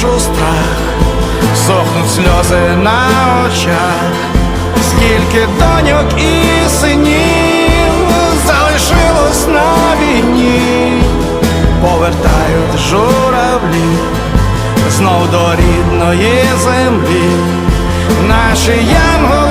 душу страх, сохнуть сльози на очах, скільки доньок і синів залишилось на війні, повертають журавлі знов до рідної землі, наші янголи